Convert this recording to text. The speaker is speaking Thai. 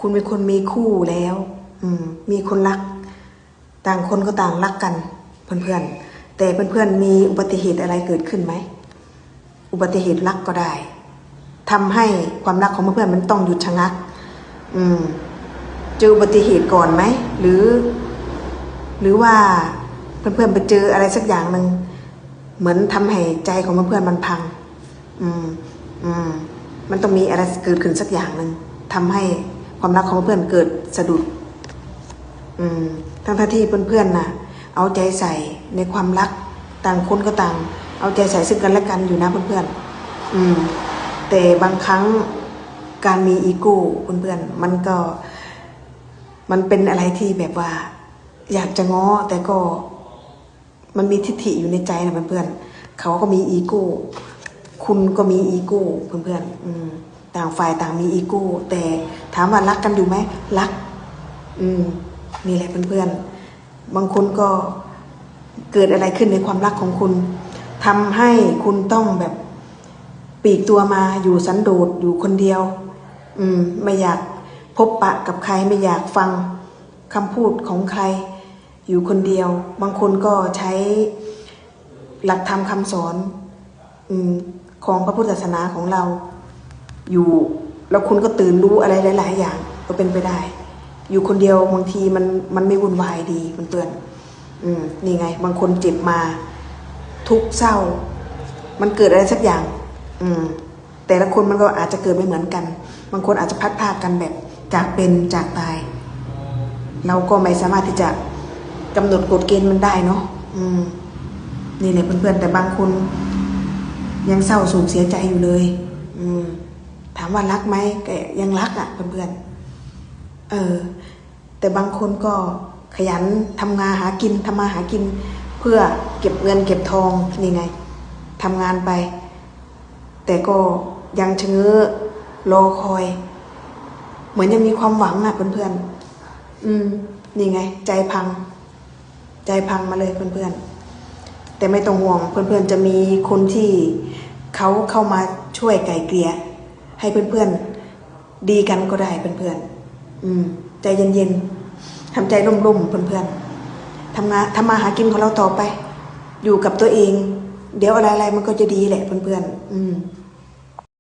คุณเป็นคนมีคู่แล้ว อืม มีคนรัก ต่างคนก็ต่างรักกัน เพื่อนๆ แต่เพื่อนๆ มีอุบัติเหตุอะไรเกิดขึ้นไหม อุบัติเหตุรักก็ได้ทำให้ความรักของเพื่อนๆมันต้องหยุดชะงัก อืม เจออุบัติเหตุก่อนไหม หรือ หรือว่าเพื่อนๆไปเจออะไรสักอย่างหนึ่งเหมือนทำให้ใจของเพื่อนๆมันพัง อืม อืม มันต้องมีอะไรเกิดขึ้นสักอย่างหนึ่งทำให้ ความรักของเพื่อนเกิดสะดุด อืม ทั้งที่เพื่อนๆน่ะ เอาใจใส่ในความรักต่างคนก็ต่าง เอาใจใส่ซึ่งกันและกันอยู่นะเพื่อนๆอืม แต่บางครั้งการมีอีโก้เพื่อนๆมันก็ มันเป็นอะไรที่แบบว่า อยากจะง้อแต่ก็ มันมีทิฏฐิอยู่ในใจนะเพื่อนๆเขาก็มีอีโก้ คุณก็มีอีโก้เพื่อนๆอืม ต่างฝ่ายต่างมีอีโก้ แต่ถามว่ารักกันอยู่ไหมรัก อืมนี่แหละเพื่อนๆบางคนก็เกิดอะไรขึ้นในความรักของคุณทำให้คุณต้องแบบปีกตัวมาอยู่สันโดษอยู่คนเดียว อืม ไม่อยากพบปะกับใครไม่อยากฟังคำพูดของใครอยู่คนเดียว บางคนก็ใช้หลักธรรมคำสอนอของพระพุทธศาสนาของเรา อยู่ แล้วคุณก็ตื่นรู้อะไรหลาย ๆ อย่าง ก็เป็นไปได้ อยู่คนเดียวบางทีมันมันไม่วุ่นวายดีเพื่อนๆอืมนี่ไง บางคนเจ็บมา ทุกข์เศร้า มันเกิดอะไรสักอย่าง อืม แต่ละคนมันก็อาจจะเกิดไม่เหมือนกัน บางคนอาจจะพัดพากันแบบ จากเป็นจากตาย เราก็ไม่สามารถที่จะกำหนดกฎเกณฑ์มันได้เนาะอืม นี่แหละเพื่อนๆแต่บางคนยังเศร้าโศกเสียใจอยู่เลย อืม ถามว่ารักไหมแกยังรักอะ่ะเพื่อนๆเออ แต่บางคนก็ขยันทำงานหากินทำมาหากิน เพื่อเก็บเงินเก็บทองนี่ไงทำงานไป แต่ก็ยังชะเง้อรอคอย เหมือนยังมีความหวังอะเพื่อนๆอืม นี่ไง ใจพัง ใจพังมาเลยเพื่อนๆแต่ไม่ต้องห่วงเพื่อนๆจะมีคนที่เขาเข้ามาช่วยไก่เกลี่ย ให้เพื่อนๆ ดีกันก็ได้เพื่อนๆอืม ใจเย็นๆทำใจร่มๆเพื่อนๆทำงานทำมาหากินของเราต่อไป อยู่กับตัวเอง เดี๋ยวอะไรๆมันก็จะดีแหละเพื่อนๆอืม